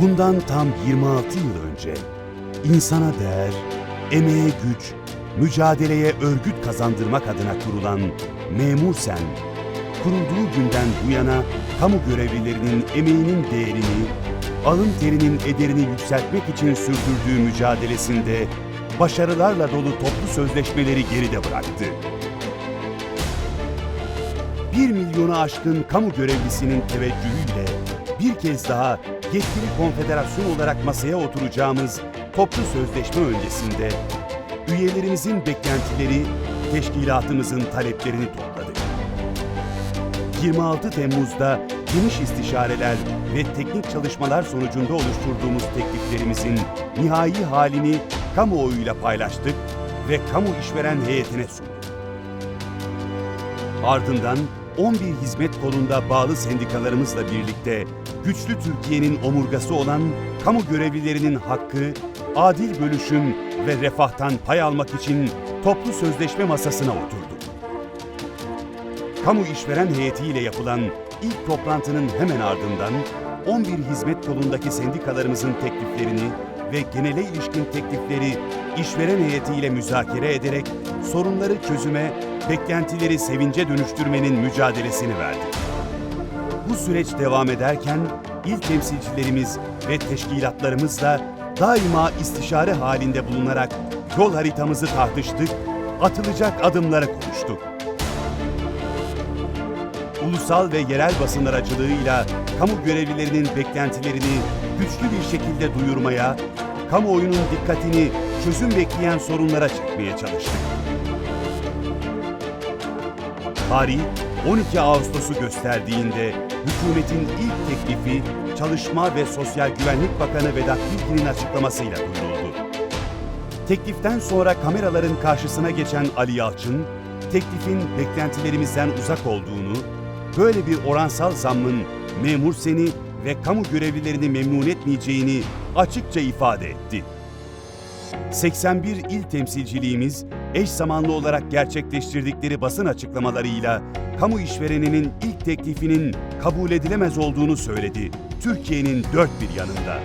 Bundan tam 26 yıl önce insana değer, emeğe güç, mücadeleye örgüt kazandırmak adına kurulan Memur Sen, kurulduğu günden bu yana kamu görevlilerinin emeğinin değerini, alın terinin ederini yükseltmek için sürdürdüğü mücadelesinde başarılarla dolu toplu sözleşmeleri geride bıraktı. 1 milyonu aşkın kamu görevlisinin teveccühüyle bir kez daha yetkili konfederasyon olarak masaya oturacağımız toplu sözleşme öncesinde üyelerimizin beklentileri, teşkilatımızın taleplerini topladık. 26 Temmuz'da geniş istişareler ve teknik çalışmalar sonucunda oluşturduğumuz tekliflerimizin nihai halini kamuoyuyla paylaştık ve kamu işveren heyetine sunduk. Ardından 11 hizmet kolunda bağlı sendikalarımızla birlikte güçlü Türkiye'nin omurgası olan kamu görevlilerinin hakkı, adil bölüşüm ve refahtan pay almak için toplu sözleşme masasına oturduk. Kamu işveren heyetiyle yapılan ilk toplantının hemen ardından 11 hizmet kolundaki sendikalarımızın tekliflerini ve genele ilişkin teklifleri işveren heyetiyle müzakere ederek sorunları çözüme, beklentileri sevince dönüştürmenin mücadelesini verdik. Bu süreç devam ederken il temsilcilerimiz ve teşkilatlarımızla daima istişare halinde bulunarak yol haritamızı tartıştık, atılacak adımları konuştuk. Ulusal ve yerel basın aracılığıyla kamu görevlilerinin beklentilerini güçlü bir şekilde duyurmaya, kamuoyunun dikkatini çözüm bekleyen sorunlara çekmeye çalıştık. Tarih 12 Ağustos'u gösterdiğinde hükümetin ilk teklifi Çalışma ve Sosyal Güvenlik Bakanı Vedat Bilgin'in açıklamasıyla duyuruldu. Tekliften sonra kameraların karşısına geçen Ali Yalçın, teklifin beklentilerimizden uzak olduğunu, böyle bir oransal zammın memur seni ve kamu görevlilerini memnun etmeyeceğini açıkça ifade etti. 81 il temsilciliğimiz eş zamanlı olarak gerçekleştirdikleri basın açıklamalarıyla kamu işvereninin ilk teklifinin kabul edilemez olduğunu söyledi Türkiye'nin dört bir yanında.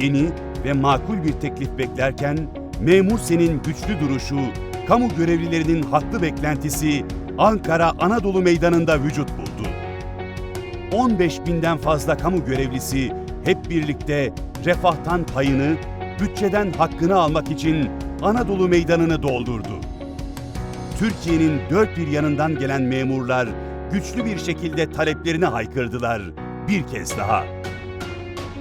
Yeni ve makul bir teklif beklerken memur senin güçlü duruşu, kamu görevlilerinin haklı beklentisi Ankara Anadolu Meydanı'nda vücut buldu. 15 binden fazla kamu görevlisi hep birlikte refahtan payını, bütçeden hakkını almak için Anadolu Meydanı'nı doldurdu. Türkiye'nin dört bir yanından gelen memurlar güçlü bir şekilde taleplerini haykırdılar bir kez daha.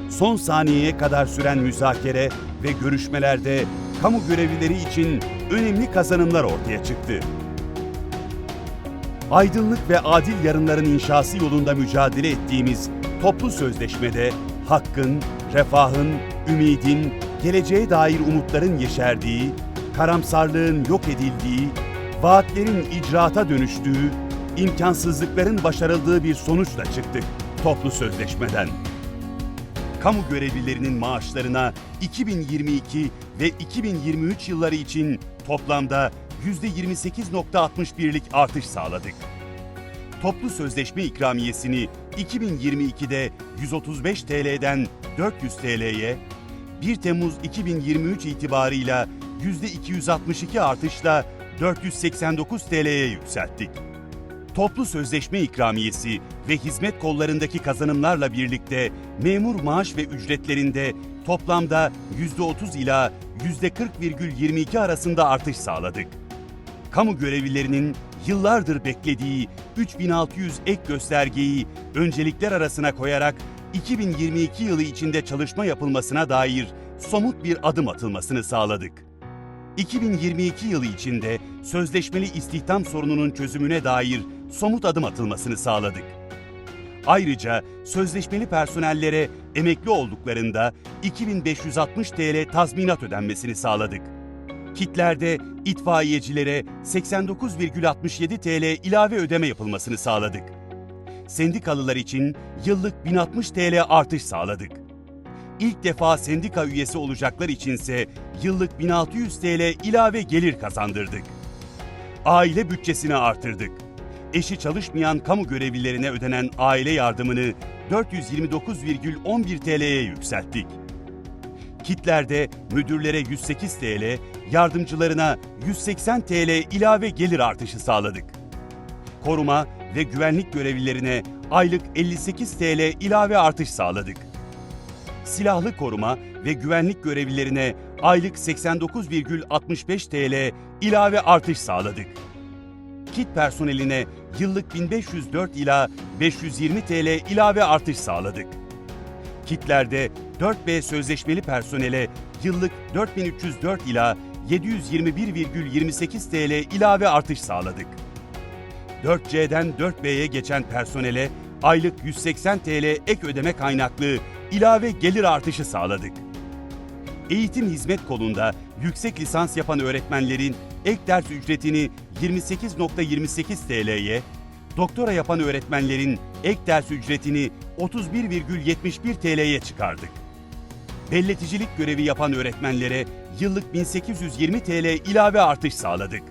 Son saniyeye kadar süren müzakere ve görüşmelerde kamu görevlileri için önemli kazanımlar ortaya çıktı. Aydınlık ve adil yarınların inşası yolunda mücadele ettiğimiz toplu sözleşmede hakkın, refahın, ümidin, geleceğe dair umutların yeşerdiği, karamsarlığın yok edildiği, vaatlerin icraata dönüştüğü, imkansızlıkların başarıldığı bir sonuçla çıktık toplu sözleşmeden. Kamu görevlilerinin maaşlarına 2022 ve 2023 yılları için toplamda %28.61'lik artış sağladık. Toplu sözleşme ikramiyesini 2022'de 135 TL'den 400 TL'ye, 1 Temmuz 2023 itibarıyla %262 artışla 489 TL'ye yükselttik. Toplu sözleşme ikramiyesi ve hizmet kollarındaki kazanımlarla birlikte memur maaş ve ücretlerinde toplamda %30 ila %40,22 arasında artış sağladık. Kamu görevlilerinin yıllardır beklediği 3600 ek göstergeyi öncelikler arasına koyarak 2022 yılı içinde çalışma yapılmasına dair somut bir adım atılmasını sağladık. 2022 yılı içinde sözleşmeli istihdam sorununun çözümüne dair somut adım atılmasını sağladık. Ayrıca sözleşmeli personellere emekli olduklarında 2560 TL tazminat ödenmesini sağladık. Kitlerde itfaiyecilere 89,67 TL ilave ödeme yapılmasını sağladık. Sendikalılar için yıllık 1060 TL artış sağladık. İlk defa sendika üyesi olacaklar içinse yıllık 1600 TL ilave gelir kazandırdık. Aile bütçesini artırdık. Eşi çalışmayan kamu görevlilerine ödenen aile yardımını 429,11 TL'ye yükselttik. Kitlerde müdürlere 108 TL, yardımcılarına 180 TL ilave gelir artışı sağladık. Koruma ve güvenlik görevlilerine aylık 58 TL ilave artış sağladık. Silahlı koruma ve güvenlik görevlilerine aylık 89,65 TL ilave artış sağladık. Kit personeline yıllık 1504 ila 520 TL ilave artış sağladık. Kitlerde 4B sözleşmeli personele yıllık 4304 ila 721,28 TL ilave artış sağladık. 4C'den 4B'ye geçen personele aylık 180 TL ek ödeme kaynaklı ilave gelir artışı sağladık. Eğitim hizmet kolunda yüksek lisans yapan öğretmenlerin ek ders ücretini 28.28 TL'ye, doktora yapan öğretmenlerin ek ders ücretini 31,71 TL'ye çıkardık. Belleticilik görevi yapan öğretmenlere yıllık 1820 TL ilave artış sağladık.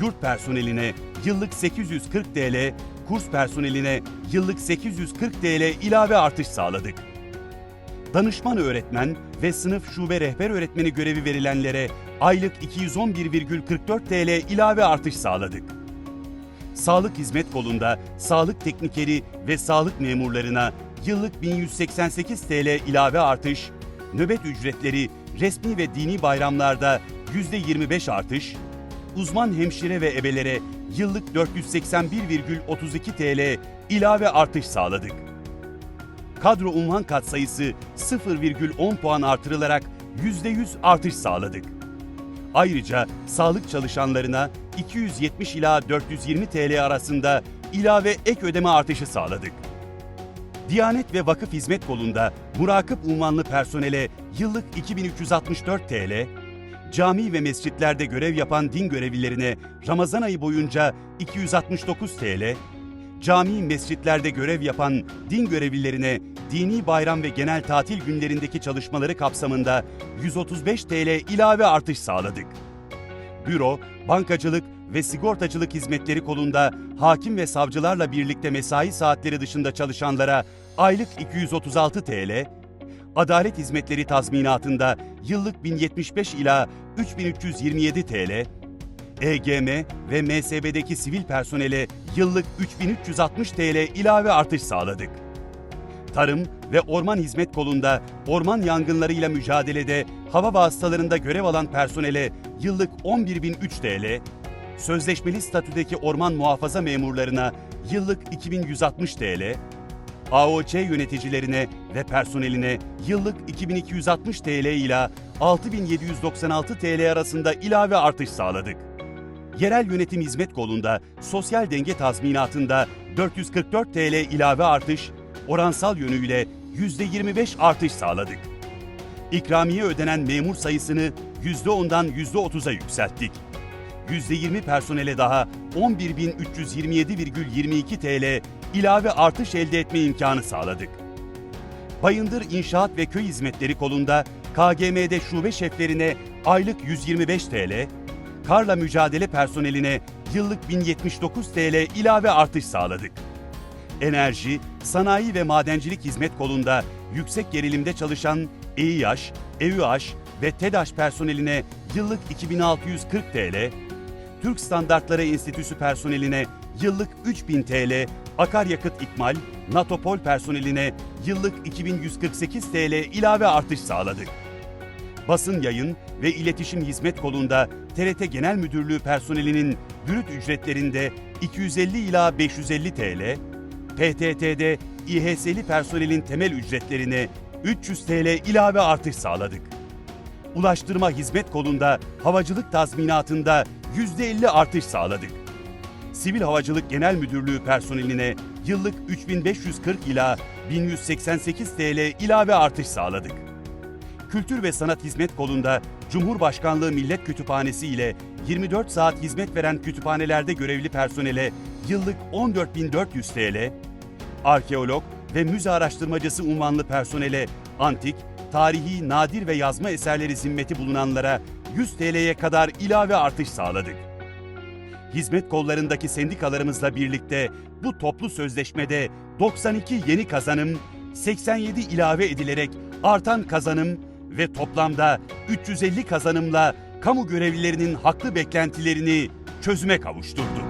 Yurt personeline yıllık 840 TL, kurs personeline yıllık 840 TL ilave artış sağladık. Danışman öğretmen ve sınıf şube rehber öğretmeni görevi verilenlere aylık 211,44 TL ilave artış sağladık. Sağlık hizmet kolunda sağlık teknikeri ve sağlık memurlarına yıllık 1188 TL ilave artış, nöbet ücretleri resmi ve dini bayramlarda %25 artış, uzman hemşire ve ebelere yıllık 481,32 TL ilave artış sağladık. Kadro unvan katsayısı 0,10 puan artırılarak %100 artış sağladık. Ayrıca sağlık çalışanlarına 270 ila 420 TL arasında ilave ek ödeme artışı sağladık. Diyanet ve Vakıf Hizmet Kolu'nda murakip unvanlı personele yıllık 2364 TL, cami ve mescitlerde görev yapan din görevlilerine Ramazan ayı boyunca 269 TL, cami mescitlerde görev yapan din görevlilerine dini bayram ve genel tatil günlerindeki çalışmaları kapsamında 135 TL ilave artış sağladık. Büro, bankacılık ve sigortacılık hizmetleri kolunda hakim ve savcılarla birlikte mesai saatleri dışında çalışanlara aylık 236 TL, adalet hizmetleri tazminatında yıllık 1075 ila 3327 TL, EGM ve MSB'deki sivil personele yıllık 3360 TL ilave artış sağladık. Tarım ve Orman Hizmet Kolu'nda orman yangınlarıyla mücadelede hava vasıtalarında görev alan personele yıllık 11.003 TL, sözleşmeli statüdeki orman muhafaza memurlarına yıllık 2160 TL, AOÇ yöneticilerine ve personeline yıllık 2260 TL ile 6796 TL arasında ilave artış sağladık. Yerel Yönetim Hizmet Kolu'nda sosyal denge tazminatında 444 TL ilave artış, oransal yönüyle %25 artış sağladık. İkramiye ödenen memur sayısını %10'dan %30'a yükselttik. %20 personele daha 11.327,22 TL ilave artış elde etme imkanı sağladık. Bayındır İnşaat ve Köy Hizmetleri kolunda KGM'de şube şeflerine aylık 125 TL, karla mücadele personeline yıllık 1079 TL ilave artış sağladık. Enerji, sanayi ve madencilik hizmet kolunda yüksek gerilimde çalışan EİH, EÜH ve TEDAŞ personeline yıllık 2640 TL, Türk Standartları Enstitüsü personeline yıllık 3000 TL, akaryakıt ikmal, Natopol personeline yıllık 2148 TL ilave artış sağladık. Basın yayın ve iletişim hizmet kolunda TRT Genel Müdürlüğü personelinin brüt ücretlerinde 250 ila 550 TL, PTT'de İHS'li personelin temel ücretlerine 300 TL ilave artış sağladık. Ulaştırma hizmet kolunda havacılık tazminatında %50 artış sağladık. Sivil Havacılık Genel Müdürlüğü personeline yıllık 3540 ila 1188 TL ilave artış sağladık. Kültür ve Sanat Hizmet Kolunda Cumhurbaşkanlığı Millet Kütüphanesi ile 24 saat hizmet veren kütüphanelerde görevli personele yıllık 14.400 TL, arkeolog ve müze araştırmacısı unvanlı personele antik, tarihi, nadir ve yazma eserleri zimmeti bulunanlara 100 TL'ye kadar ilave artış sağladık. hizmet kollarındaki sendikalarımızla birlikte bu toplu sözleşmede 92 yeni kazanım, 87 ilave edilerek artan kazanım ve toplamda 350 kazanımla kamu görevlilerinin haklı beklentilerini çözüme kavuşturdu.